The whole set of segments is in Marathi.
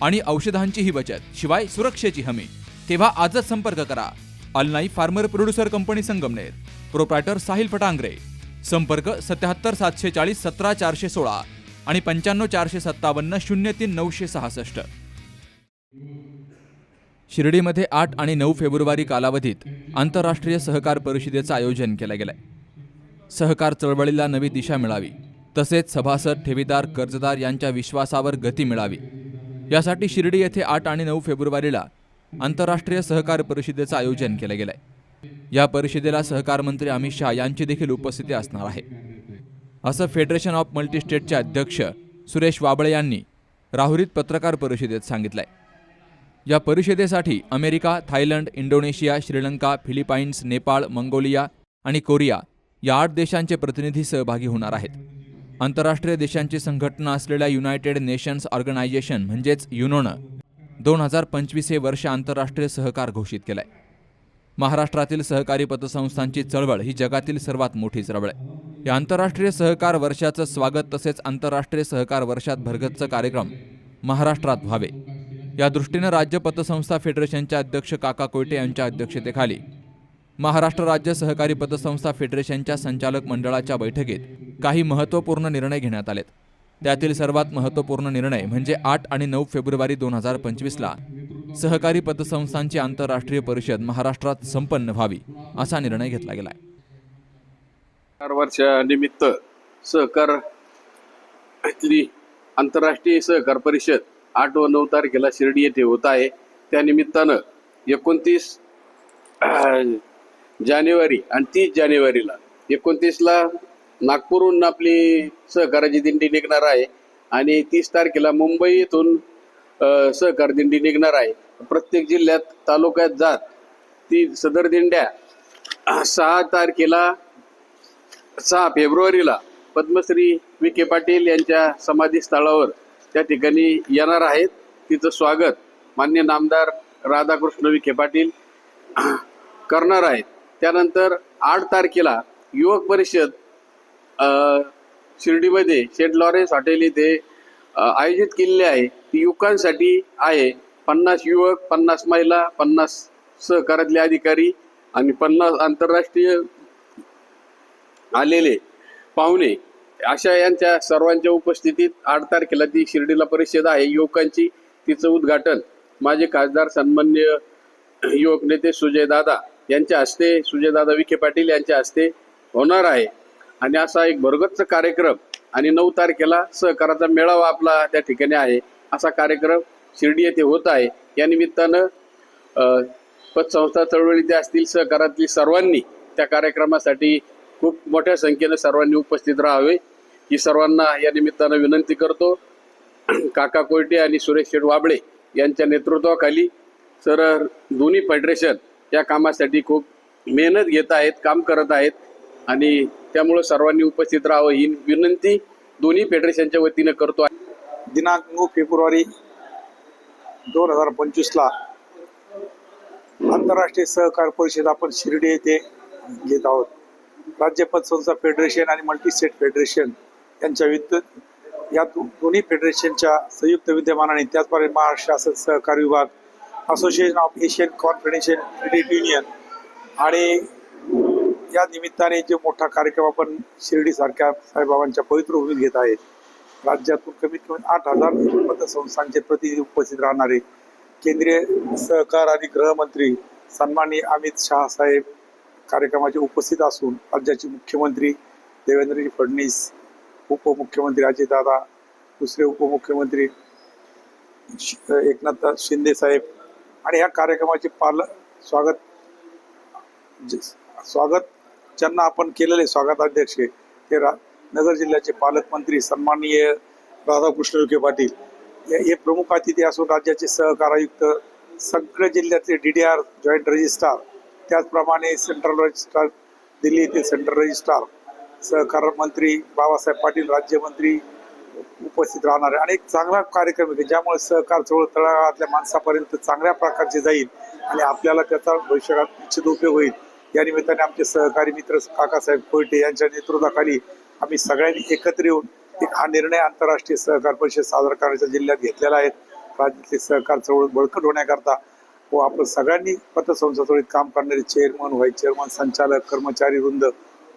आणि औषधांचीही बचत शिवाय सुरक्षेची हमी. तेव्हा आजच संपर्क करा. अलनाई farmer producer company Sangamner. Proprietor Sahil Phatangare. संपर्क सत्याहत्तर सातशे चाळीस सतरा चारशे सोळा आणि पंच्याण्णव चारशे सत्तावन्न शून्य तीन नऊशे सहासष्ट. शिर्डीमध्ये आठ आणि नऊ फेब्रुवारी कालावधीत आंतरराष्ट्रीय सहकार परिषदेचं आयोजन केलं गेलंय. सहकार चळवळीला नवी दिशा मिळावी. तसेच सभासद ठेवीदार कर्जदार यांच्या विश्वासावर गती मिळावी. यासाठी शिर्डी येथे आठ आणि नऊ फेब्रुवारीला आंतरराष्ट्रीय सहकार परिषदेचं आयोजन केलं गेलंय. या परिषदेला सहकार मंत्री अमित शहा यांची देखील उपस्थिती असणार आहे. असं फेडरेशन ऑफ मल्टीस्टेटचे अध्यक्ष सुरेश वाबळे यांनी राहुरीत पत्रकार परिषदेत सांगितलंय. या परिषदेसाठी America Thailand Indonesia Sri Lanka Philippines Nepal Mongolia आणि कोरिया या आठ देशांचे प्रतिनिधी सहभागी होणार आहेत. आंतरराष्ट्रीय देशांची संघटना असलेल्या युनायटेड नेशन्स ऑर्गनायझेशन म्हणजेच युनोनं दोन हजार पंचवीस हे वर्ष आंतरराष्ट्रीय सहकार घोषित केलंय. महाराष्ट्रातील सहकारी पतसंस्थांची चळवळ ही जगातील सर्वात मोठी चळवळ आहे. या आंतरराष्ट्रीय सहकार वर्षाचं स्वागत तसेच आंतरराष्ट्रीय सहकार वर्षात भरगतचं कार्यक्रम महाराष्ट्रात व्हावे. या दृष्टीनं राज्य पतसंस्था फेडरेशनच्या अध्यक्ष काका कोयटे यांच्या अध्यक्षतेखाली महाराष्ट्र राज्य सहकारी पतसंस्था फेडरेशनच्या संचालक मंडळाच्या बैठकीत काही महत्त्वपूर्ण निर्णय घेण्यात आलेत. त्यातील सर्वात महत्त्वपूर्ण निर्णय म्हणजे आठ आणि नऊ फेब्रुवारी दोन हजार पंचवीसला सहकारी पतसंस्थांची आंतरराष्ट्रीय परिषद महाराष्ट्रात संपन्न व्हावी असा निर्णय घेतला गेला आहे चार वर्षानिमित्त सहकार आंतरराष्ट्रीय सहकार परिषद आठ व नऊ तारखेला शिर्डी येथे होत आहे. त्या निमित्तानं एकोणतीस जानेवारी आणि तीस जानेवारीला. एकोणतीसला नागपूरहून आपली सहकाराची दिंडी निघणार आहे आणि तीस तारखेला मुंबईतून सहकार दिंडी निघणार आहे. प्रत्येक जिल्ह्यात तालुक्यात जात ती सदर दिंड्या सहा तारखेला सहा फेब्रुवारीला पद्मश्री विखे पाटील यांच्या समाधीस्थळावर त्या ठिकाणी येणार आहेत. तिचं स्वागत मान्य नामदार राधाकृष्ण विखे पाटील करणार आहेत. त्यानंतर आठ तारखेला युवक परिषद शिर्डीमध्ये सेंट लॉरेन्स हॉटेल इथे आयोजित केलेली आहे. ती युवकांसाठी आहे. पन्नास युवक पन्नास महिला पन्नास सहकारातले अधिकारी आणि पन्नास आंतरराष्ट्रीय आलेले पाहुणे. अशा यांच्या सर्वांच्या उपस्थितीत आठ तारखेला ती शिर्डीला परिषद आहे. युवकांची तिचं उद्घाटन. माझे खासदार सन्मान्य युवक नेते सुजय दादा यांच्या हस्ते सुजयदादा विखे पाटील यांच्या हस्ते होणार आहे. आणि असा एक भरगच्च कार्यक्रम आणि नऊ तारखेला सहकाराचा मेळावा आपला त्या ठिकाणी आहे. असा कार्यक्रम शिर्डी येथे होत आहे. या निमित्तानं पतसंस्था चळवळीचे असतील सहकारातली सर्वांनी त्या कार्यक्रमासाठी खूप मोठ्या संख्येनं सर्वांनी उपस्थित राहावे. ही सर्वांना या निमित्तानं विनंती करतो. काका कोयटे आणि सुरेश शेठ वाबळे यांच्या नेतृत्वाखाली सर दोन्ही फेडरेशन या कामासाठी खूप मेहनत घेत आहेत काम करत आहेत आणि त्यामुळं सर्वांनी उपस्थित राहावं ही विनंती दोन्ही फेडरेशनच्या वतीनं करतो दिनांक नऊ फेब्रुवारी दोन हजार पंचवीसला आंतरराष्ट्रीय सहकार परिषद आपण शिर्डी येथे घेत आहोत. राज्यपद संस्था फेडरेशन आणि मल्टीस्टेट फेडरेशन यांच्या विद्युत या दोन्ही फेडरेशनच्या संयुक्त विद्यमानाने त्याचप्रमाणे महाराष्ट्र शासन सहकार विभाग association of Asian confederation credit union आणि या निमित्ताने जो मोठा कार्यक्रम आपण शिर्डीसारख्या साईबाबांच्या पवित्र भूमीत घेत आहे राज्यातून कमीत कमी आठ हजार पतसंस्थांचे प्रतिनिधी उपस्थित राहणारे केंद्रीय सहकार आणि गृहमंत्री सन्माननीय अमित शहा साहेब कार्यक्रमाचे उपस्थित असून राज्याचे मुख्यमंत्री देवेंद्रजी फडणवीस उपमुख्यमंत्री अजितदादा दुसरे उपमुख्यमंत्री एकनाथ शिंदे साहेब आणि या कार्यक्रमाचे पाल स्वागत स्वागत ज्यांना आपण केलेले स्वागताध्यक्ष ते रा नगर जिल्ह्याचे पालकमंत्री सन्माननीय राधाकृष्ण विखे पाटील. हे हे प्रमुख अतिथी असून राज्याचे सहकार आयुक्त सगळ्या जिल्ह्यातले D D R joint registrar त्याचप्रमाणे सेंट्रल रजिस्ट्रार दिल्ली येथील सेंट्रल रजिस्ट्रार सहकार मंत्री बाबासाहेब पाटील राज्यमंत्री उपस्थित राहणार आहे. आणि एक चांगला कार्यक्रम आहे. ज्यामुळे सहकार चळवळ तळागाळातल्या माणसापर्यंत चांगल्या प्रकारचे जाईल आणि आपल्याला त्याचा भविष्यात निश्चित उपयोग होईल. या निमित्ताने आमचे सहकारी मित्र काकासाहेब कोयटे यांच्या नेतृत्वाखाली आम्ही सगळ्यांनी एकत्र येऊन एक हा निर्णय आंतरराष्ट्रीय सहकार परिषद सादर करण्याच्या जिल्ह्यात घेतलेला आहे. राज्यातले सहकार चळवळ बळकट होण्याकरता व आपण सगळ्यांनी पतसंस्थाचळीत काम करणारे चेअरमन व्हाईस चेअरमन संचालक कर्मचारी वृंद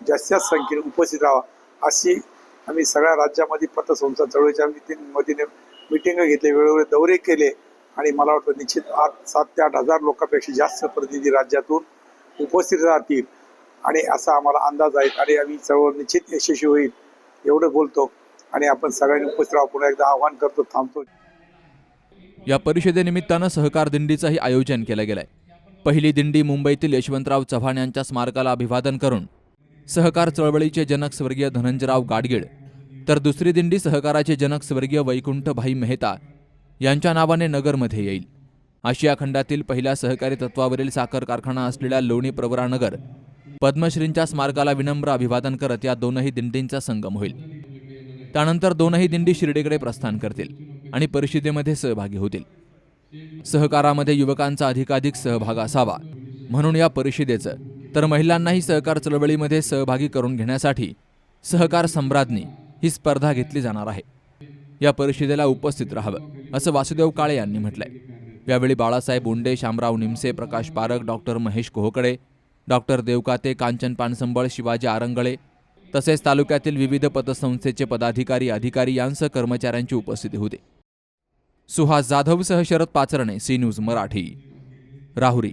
जास्तीत संख्येने उपस्थित राहा अशी आम्ही सगळ्या राज्यामध्ये पतसंस्था चळवळीच्या मिटिंग मतीने मिटिंग घेतले वेळोवेळी दौरे केले आणि मला वाटतं निश्चित आठ सात ते आठ हजार लोकांपेक्षा जास्त प्रतिनिधी राज्यातून उपस्थित राहतील. आणि असा आम्हाला अंदाज आहे आणि आम्ही चळवळ निश्चित यशस्वी होईल एवढं बोलतो. आणि आपण सगळ्यांनी उपस्थित राहा पुन्हा एकदा आवाहन करतो थांबतो. या परिषदेनिमित्तानं सहकार दिंडीचंही आयोजन केलं गेलंय. पहिली दिंडी मुंबईतील यशवंतराव चव्हाण यांच्या स्मारकाला अभिवादन करून सहकार चळवळीचे जनक स्वर्गीय धनंजराव गाडगीळ तर दुसरी दिंडी सहकाराचे जनक स्वर्गीय वैकुंठभाई मेहता यांच्या नावाने नगरमध्ये येईल. आशिया खंडातील पहिल्या सहकारी तत्वावरील साखर कारखाना असलेल्या लोणी प्रवरानगर पद्मश्रींच्या स्मारकाला विनम्र अभिवादन करत या दोनही दिंडींचा संगम होईल. त्यानंतर दोनही दिंडी शिर्डीकडे प्रस्थान करतील आणि परिषदेमध्ये सहभागी होतील. सहकारामध्ये युवकांचा अधिकाधिक सहभाग असावा म्हणून या परिषदेचं तर महिलांनाही सहकार चळवळीमध्ये सहभागी करून घेण्यासाठी सहकार सम्राज्ञी ही स्पर्धा घेतली जाणार आहे. या परिषदेला उपस्थित राहावं असं वासुदेव काळे यांनी म्हटलंय. यावेळी बाळासाहेब उंडे शामराव निमसे प्रकाश पारख डॉक्टर महेश कोहकडे डॉक्टर देवकाते कांचन पानसंबळ शिवाजी आरंगळे तसेच तालुक्यातील विविध पतसंस्थेचे पदाधिकारी अधिकारी यांसह कर्मचाऱ्यांची उपस्थिती होती. सुहास जाधवसह शरद पाचरणे सी न्यूज मराठी. राहुरी.